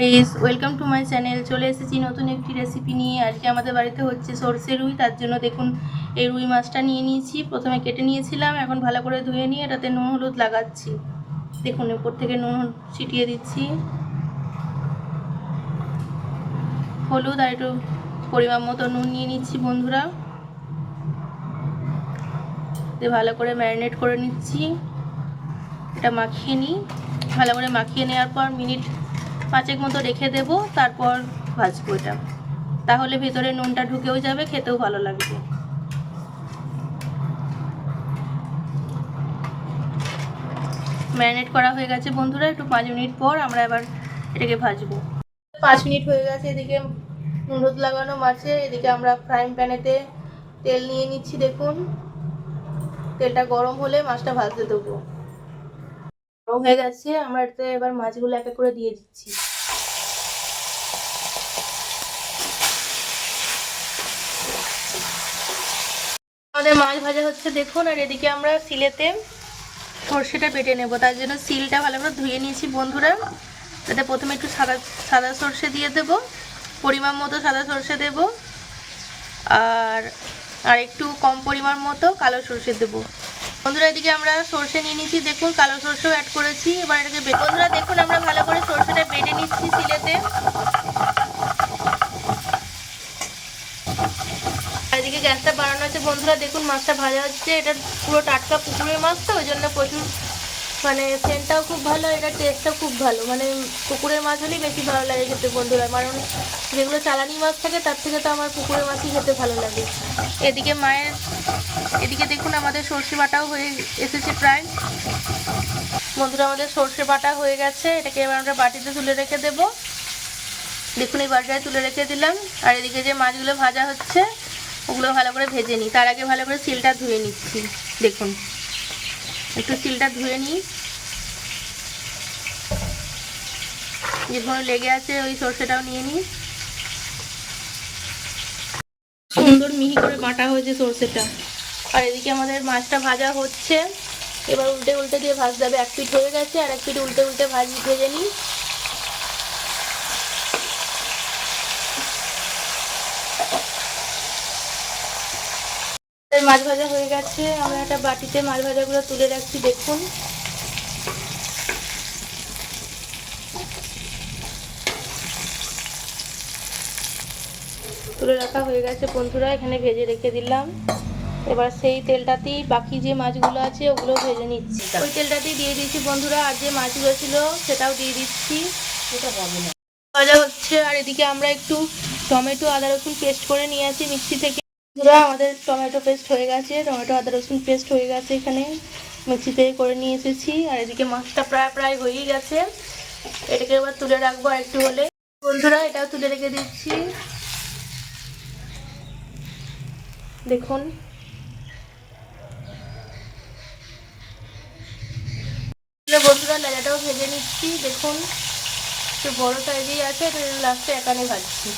Guys welcome to my channel চলে এসেছি নতুন একটি রেসিপি নিয়ে। আজকে আমাদের বাড়িতে হচ্ছে সর্ষে রুই, তার জন্য দেখুন এই রুই মাছটা নিয়ে নিয়েছি। প্রথমে কেটে নিয়েছিলাম, এখন ভালো করে ধুয়ে নিয়ে এটাতে নুন হলুদ লাগাচ্ছি। দেখুন, উপর থেকে নুন ছিটিয়ে দিচ্ছি। হলুদ আর একটু পরিমাণ মতো নুন নিয়ে নিচ্ছি বন্ধুরা। ভালো করে ম্যারিনেট করে নিচ্ছি। এটা মাখিয়ে নিই। ভালো করে মাখিয়ে নেওয়ার পর মিনিট পাঁচেক মতো রেখে দেব, তারপর ভাজবো এটা। তাহলে ভেতরে নুনটা ঢুকেও যাবে, খেতেও ভালো লাগবে। ম্যারিনেট করা হয়ে গেছে বন্ধুরা, একটু পাঁচ মিনিট পর আমরা এবার এটাকে ভাজবো। পাঁচ মিনিট হয়ে গেছে, এদিকে হলুদ লাগানো মাছে, এদিকে আমরা ফ্রাইং প্যানেতে তেল নিয়ে নিচ্ছি, দেখুন। তেলটা গরম হলে মাছটা ভাজতে দেবো। গরম হয়ে গেছে, আমরা এতে এবার মাছগুলো এক এক করে দিয়ে দিচ্ছি। আমাদের মাছ ভাজা হচ্ছে, দেখুন, আর এদিকে আমরা সিলেতে সর্ষেটা বেটে নেব। তার জন্য সিলটা ভালো করে ধুয়ে নিয়েছি বন্ধুরা। তাতে প্রথমে একটু সাদা সাদা সর্ষে দিয়ে দেব। পরিমাণ মতো সাদা সর্ষে দেব। আর আর একটু কম পরিমাণ মতো কালো সর্ষে দেবো। বন্ধুরা, এদিকে আমরা সর্ষে নিয়ে নিচ্ছি দেখুন, কালো সর্ষেও অ্যাড করেছি। এবার এটাকে বন্ধুরা, দেখুন, আমরা ভালো করে সর্ষেটা বেটে নিচ্ছি সিলেতে আর এদিকে আছে। বন্ধুরা, দেখুন, মাছটা ভাজা হচ্ছে। এটা পুরো টাটকা পুকুরের মাছ তো, ওই জন্য প্রচুর মানে সেন্টটাও খুব ভালো, এটা টেস্টটাও খুব ভালো। মানে পুকুরের মাছ হলেই বেশি ভালো লাগে খেতে বন্ধুরা। কারণ, যেগুলো চালানি মাছ থাকে, তার থেকে তো আমার পুকুরের মাছই খেতে ভালো লাগে। এদিকে মায়ের, এদিকে দেখুন, আমাদের সর্ষে বাটাও হয়ে এসেছে প্রায়। বন্ধুরা, আমাদের সর্ষে বাটা হয়ে গেছে। এটাকে এবার আমরা বাটিতে তুলে রেখে দেব। দেখুন, এই বাটিটায় তুলে রেখে দিলাম। আর এদিকে যে মাছগুলো ভাজা হচ্ছে ওগুলো ভালো করে ভেজে নিই। তার আগে ভালো করে সিলটা ধুয়ে নিচ্ছি। দেখুন। একটু সিলটা ধুয়ে নিই। যেগুলো লেগে আছে, ওই সর্ষেটাও নিয়ে নিই। সুন্দর মিহি করে বাটা হয়েছে সর্ষেটা। আর এদিকে আমাদের মাছটা ভাজা হচ্ছে। এবার উল্টে উল্টে দিয়ে ভাজতে হবে। এক পিঠ হয়ে গেছে, আর এক পিঠ উল্টে উল্টে ভাজ ভেজে নিই। মাছ ভাজা হয়ে গেছে। আমরা একটা বাটিতে মাছ ভাজাগুলো তুলে রাখছি দেখুন। তুলে রাখা হয়ে গেছে বন্ধুরা এখানে ভেজে রেখে দিলাম। এবার সেই তেলটাতেই বাকি যে মাছগুলো আছে ওগুলো ভেজে নিচ্ছি। ওই তেলটাতেই দিয়ে দিচ্ছি বন্ধুরা আর যে মাছগুলো ছিল সেটাও দিয়ে দিচ্ছি। ভাজা হচ্ছে আর এদিকে আমরা একটু টমেটো আদা রসুন পেস্ট করে নিয়ে আছি মিক্সি থেকে। বন্ধুরা আমাদের টমেটো পেস্ট হয়ে গেছে, টমেটো, আদা, রসুন পেস্ট হয়ে গেছে এখানে। মিক্সি থেকে করে নিয়ে এসেছি, আর এদিকে মাছটা প্রায় প্রায় হয়েই গেছে। এটাকে এবার তুলে রাখব আর একটু হলে। বন্ধুরা, এটাও তুলে রেখে দিচ্ছি। দেখুন। বন্ধুরা লেজাটাও ভেজে নিচ্ছি। দেখুন, একটু বড় সাইজেই আছে লাস্টে একানে ভাজছি।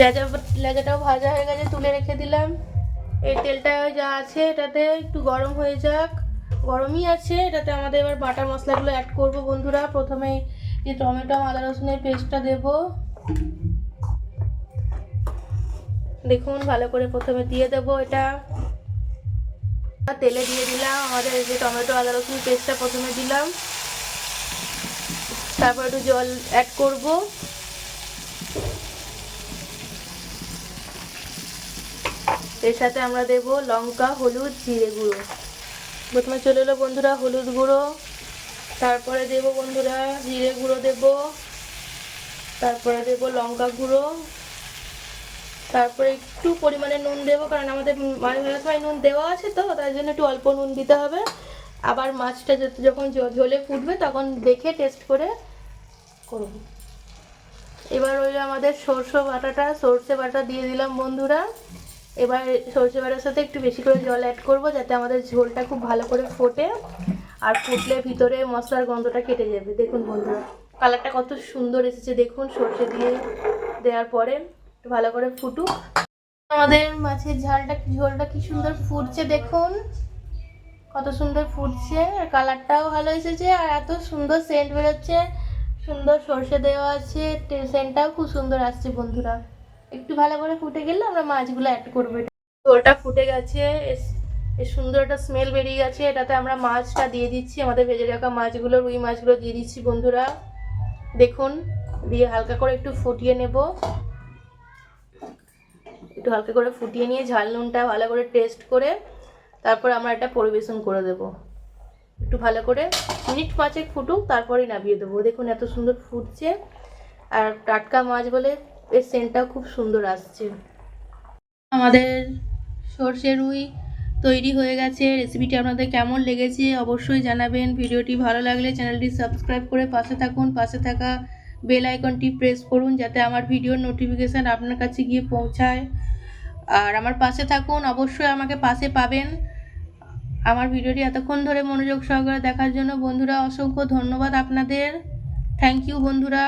লেজা লেজাটাও ভাজা হয়ে গেছে, তুলে রেখে দিলাম। এই তেলটা যা আছে এটাতে একটু গরম হয়ে যাক। গরমই আছে, এটাতে আমাদের এবার বাটা মশলাগুলো অ্যাড করব বন্ধুরা। প্রথমে যে টমেটো, আদা, রসুনের পেস্টটা দেব। দেখুন, ভালো করে প্রথমে দিয়ে দেব এটা। তেলে দিয়ে দিলাম আমাদের যে টমেটো, আদা রসুন পেস্টটা প্রথমে দিলাম। তারপর একটু জল অ্যাড করব। এর সাথে আমরা দেব লঙ্কা, হলুদ, জিরে গুঁড়ো। প্রথমে চলে এলো বন্ধুরা হলুদ গুঁড়ো। তারপরে দেব বন্ধুরা জিরে গুঁড়ো দেব। তারপরে দেব লঙ্কা গুঁড়ো। তারপরে একটু পরিমাণে নুন দেবো, কারণ আমাদের মাছ ভাজার সময় নুন দেওয়া আছে তো, তাই জন্য একটু অল্প নুন দিতে হবে। আবার মাছটা যখন ঝোলে ফুটবে তখন দেখে টেস্ট করে করব এবার ওই আমাদের সর্ষে বাটাটা, সর্ষে বাটা দিয়ে দিলাম বন্ধুরা। এবার সর্ষে বাটার সাথে একটু বেশি করে জল অ্যাড করব যাতে আমাদের ঝোলটা খুব ভালো করে ফোটে আর ফুটলে ভিতরে মশলার গন্ধটা কেটে যাবে। দেখুন বন্ধুরা কালারটা কত সুন্দর এসেছে। দেখুন, সর্ষে দিয়ে দেওয়ার পরে ভালো করে ফুটুক। আমাদের মাছের ঝালটা ঝোলটা কি সুন্দর ফুটছে দেখুন। কত সুন্দর ফুটছে আর কালারটাও ভালো এসেছে আর এত সুন্দর সেন্ট বেরোচ্ছে। সুন্দর সর্ষে দেওয়া আছে সেন্টটাও খুব সুন্দর আসছে বন্ধুরা। একটু ভালো করে ফুটে গেলে আমরা মাছগুলো অ্যাড করব। ওটা ফুটে গেছে সুন্দর একটা স্মেল বেরিয়ে গেছে। এটাতে আমরা মাছটা দিয়ে দিচ্ছি, আমাদের ভেজে রাখা মাছগুলো, রুই মাছগুলো দিয়ে দিচ্ছি বন্ধুরা। দেখুন, দিয়ে হালকা করে একটু ফুটিয়ে নেব। একটু হালকা করে ফুটিয়ে নিয়ে ঝাল নুনটা ভালো করে টেস্ট করে তারপর আমরা এটা পরিবেশন করে দেব। একটু ভালো করে মিনিট পাঁচেক ফুটুক, তারপরেই নামিয়ে দেবো। দেখুন, এত সুন্দর ফুটছে। আর টাটকা মাছ বলে এর সেন্টটাও খুব সুন্দর আসছে। আমাদের সর্ষে রুই তৈরি হয়ে গেছে। রেসিপিটি আপনাদের কেমন লেগেছে অবশ্যই জানাবেন। ভিডিওটি ভালো লাগলে চ্যানেলটি সাবস্ক্রাইব করে পাশে থাকুন। পাশে থাকা বেল আইকনটি প্রেস করুন যাতে আমার ভিডিওর নোটিফিকেশান আপনার কাছে গিয়ে পৌঁছায়। আর আমার পাশে থাকুন, অবশ্যই আমাকে পাশে পাবেন। আমার ভিডিওটি এতক্ষণ ধরে মনোযোগ সহকারে দেখার জন্য বন্ধুরা, অসংখ্য ধন্যবাদ আপনাদের। থ্যাংক ইউ বন্ধুরা।